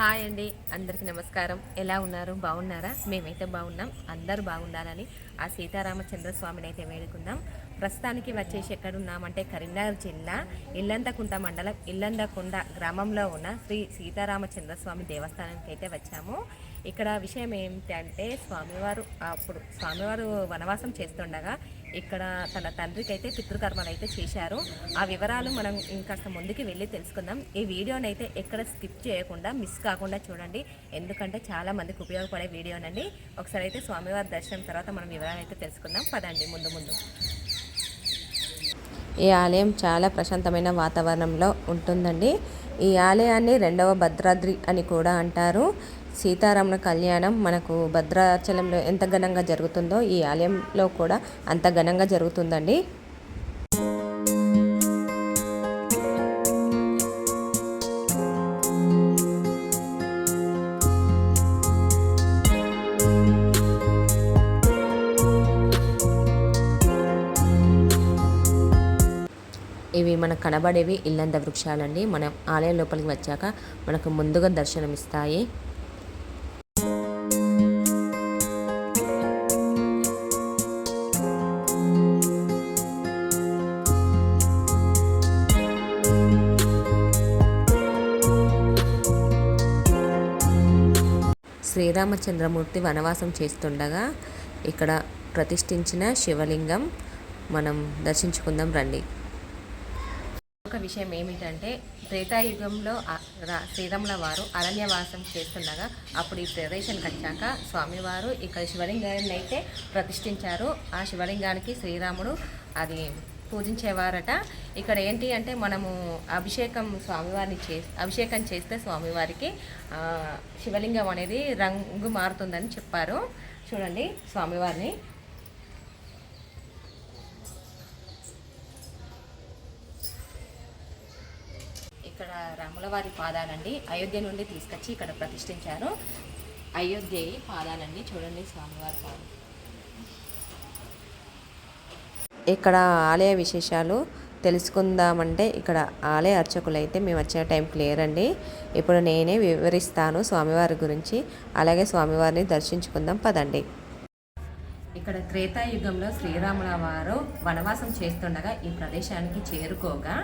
Hi అండి అందరికీ నమస్కారం. ఎలా ఉన్నారు? బాగున్నారా? మేమైతే బాగున్నాం. అందరూ బాగుండాలని ఆ సీతారామచంద్ర స్వామిని అయితే వేడుకుందాం. ప్రస్తుతానికి వచ్చేసి ఎక్కడున్నామంటే కరీంనగర్ జిల్లా ఇల్లందకుంట మండలం ఇల్లందకుంట గ్రామంలో ఉన్న శ్రీ సీతారామచంద్ర స్వామి దేవస్థానానికి అయితే వచ్చాము. ఇక్కడ విషయం ఏమిటంటే స్వామివారు అప్పుడు స్వామివారు వనవాసం చేస్తుండగా ఇక్కడ తన తండ్రికి అయితే పితృకర్మలు అయితే చేశారు. ఆ వివరాలు మనం ఇంకాస్త ముందుకు వెళ్ళి తెలుసుకుందాం. ఈ వీడియోని అయితే ఎక్కడ స్కిప్ చేయకుండా మిస్ కాకుండా చూడండి. ఎందుకంటే చాలా మందికి ఉపయోగపడే వీడియోనండి. ఒకసారి అయితే స్వామివారి దర్శనం తర్వాత మనం వివరాలు అయితే తెలుసుకుందాం. పదండి ముందు ముందు. ఈ ఆలయం చాలా ప్రశాంతమైన వాతావరణంలో ఉంటుందండి. ఈ ఆలయాన్ని రెండవ భద్రాద్రి అని కూడా అంటారు. సీతారాముల కళ్యాణం మనకు భద్రాచలంలో ఎంత ఘనంగా జరుగుతుందో ఈ ఆలయంలో కూడా అంత ఘనంగా జరుగుతుందండి. ఇవి మనకు కనబడేవి ఇల్లంద వృక్షాలండి. మనం ఆలయం లోపలికి వచ్చాక మనకు ముందుగా దర్శనమిస్తాయి. శ్రీరామచంద్రమూర్తి వనవాసం చేస్తుండగా ఇక్కడ ప్రతిష్ఠించిన శివలింగం. మనం దర్శించుకుందాం రండి. ఒక విషయం ఏమిటంటే త్రేతాయుగంలో రా- శ్రీరాముల వారు అరణ్యవాసం చేస్తుండగా అప్పుడు ఈ ప్రదేశానికి వచ్చాక స్వామివారు ఇక్కడ శివలింగాన్ని అయితే ప్రతిష్ఠించారు. ఆ శివలింగానికి శ్రీరాముడు అది పూజించేవారట. ఇక్కడ ఏంటి అంటే మనము అభిషేకం స్వామివారిని చే అభిషేకం చేస్తే స్వామివారికి శివలింగం అనేది రంగు మారుతుందని చెప్పారు. చూడండి స్వామివారిని. ఇక్కడ రాములవారి పాదాలండి అయోధ్య నుండి తీసుకొచ్చి ఇక్కడ ప్రతిష్ఠించారు. అయోధ్య పాదాలండి చూడండి స్వామివారి పాదం ఇక్కడ ఆలయ విశేషాలు తెలుసుకుందామంటే ఇక్కడ ఆలయ అర్చకులు అయితే మేము వచ్చిన టైం క్లియర్ అండి ఇప్పుడు నేనే వివరిస్తాను స్వామివారి గురించి. అలాగే స్వామివారిని దర్శించుకుందాం. పదండి. ఇక్కడ త్రేతాయుగంలో శ్రీరాముల వారు వనవాసం చేస్తుండగా ఈ ప్రదేశానికి చేరుకోగా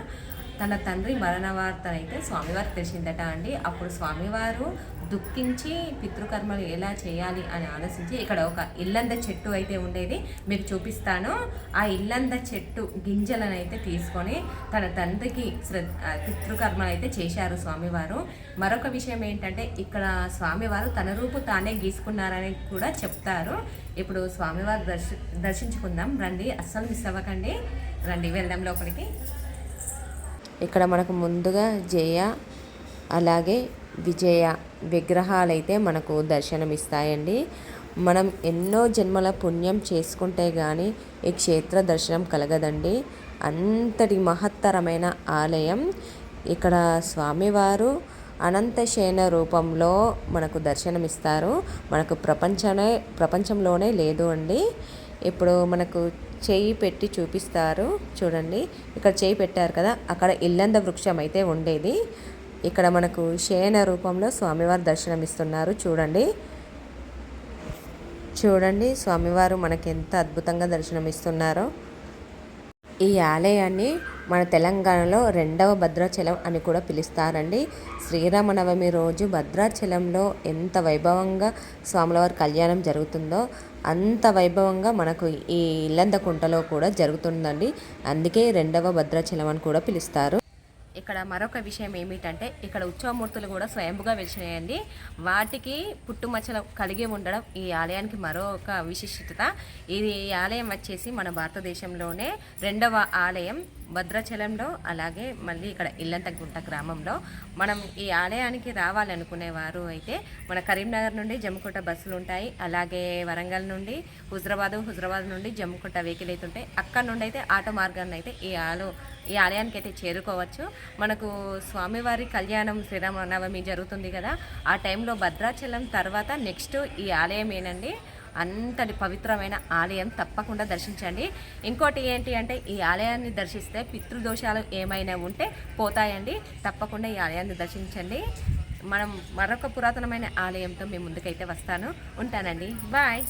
తన తండ్రి మరణ వార్త అయితే స్వామివారు తెలిసిందట అండి. అప్పుడు స్వామివారు దుఃఖించి పితృకర్మలు ఎలా చేయాలి అని ఆలోచించి ఇక్కడ ఒక ఇల్లంద చెట్టు అయితే ఉండేది. మీకు చూపిస్తాను. ఆ ఇల్లంద చెట్టు గింజలను అయితే తీసుకొని తన తండ్రికి శ్రద్ధ పితృకర్మలు అయితే చేశారు స్వామివారు. మరొక విషయం ఏంటంటే ఇక్కడ స్వామివారు తన రూపు తానే గీసుకున్నారని కూడా చెప్తారు. ఇప్పుడు స్వామివారు దర్శ దర్శించుకుందాం. రండి. అస్సలు మిస్ అవ్వకండి. రండి వెళ్దాం లోపలికి. ఇక్కడ మనకు ముందుగా జయ అలాగే విజయ విగ్రహాలైతే మనకు దర్శనమిస్తాయండి. మనం ఎన్నో జన్మల పుణ్యం చేసుకుంటే కానీ ఈ క్షేత్ర దర్శనం కలగదండి. అంతటి మహత్తరమైన ఆలయం ఇక్కడ స్వామివారు అనంతశయన రూపంలో మనకు దర్శనమిస్తారు. మనకు ప్రపంచమే ప్రపంచంలోనే లేదు అండి. ఇప్పుడు మనకు చేయి పెట్టి చూపిస్తారు. చూడండి ఇక్కడ చేయి పెట్టారు కదా అక్కడ ఇల్లంద వృక్షం అయితే ఉండేది. ఇక్కడ మనకు శయన రూపంలో స్వామివారు దర్శనమిస్తున్నారు. చూడండి. చూడండి స్వామివారు మనకి ఎంత అద్భుతంగా దర్శనమిస్తున్నారో. ఈ ఆలయాన్ని మన తెలంగాణలో రెండవ భద్రాచలం అని కూడా పిలుస్తారండి. శ్రీరామనవమి రోజు భద్రాచలంలో ఎంత వైభవంగా స్వాములవారి కళ్యాణం జరుగుతుందో అంత వైభవంగా మనకు ఈ ఇల్లందకుంటలో కూడా జరుగుతుందండి. అందుకే రెండవ భద్రాచలం అని కూడా పిలుస్తారు. ఇక్కడ మరొక విషయం ఏమిటంటే ఇక్కడ ఉత్సవమూర్తులు కూడా స్వయంభుగా వెలిచినాయండి వాటికి పుట్టుమచ్చలు కలిగి ఉండడం ఈ ఆలయానికి మరొక విశిష్టత. ఇది ఈ ఆలయం వచ్చేసి మన భారతదేశంలోనే రెండవ ఆలయం. భద్రాచలంలో అలాగే మళ్ళీ ఇక్కడ ఇల్లంతగుంట గ్రామంలో మనం ఈ ఆలయానికి రావాలనుకునేవారు అయితే మన కరీంనగర్ నుండి జమ్ముకుంట బస్సులు ఉంటాయి అలాగే వరంగల్ నుండి హుజరాబాద్ హుజరాబాద్ నుండి జమ్ముకుంట వెహికల్ అయితే ఉంటాయి. అక్కడ నుండి అయితే ఆటో మార్గాన్ని అయితే ఈ ఆలో ఈ ఆలయానికి అయితే చేరుకోవచ్చు. మనకు స్వామివారి కళ్యాణం శ్రీరామనవమి జరుగుతుంది కదా ఆ టైంలో భద్రాచలం తర్వాత నెక్స్ట్ ఈ ఆలయం ఏనండి? అంతటి పవిత్రమైన ఆలయం తప్పకుండా దర్శించండి. ఇంకోటి ఏంటి అంటే ఈ ఆలయాన్ని దర్శిస్తే పితృదోషాలు ఏమైనా ఉంటే పోతాయండి. తప్పకుండా ఈ ఆలయాన్ని దర్శించండి. మనం మరొక పురాతనమైన ఆలయంతో మేము ముందుకైతే వస్తాను. ఉంటానండి. బాయ్.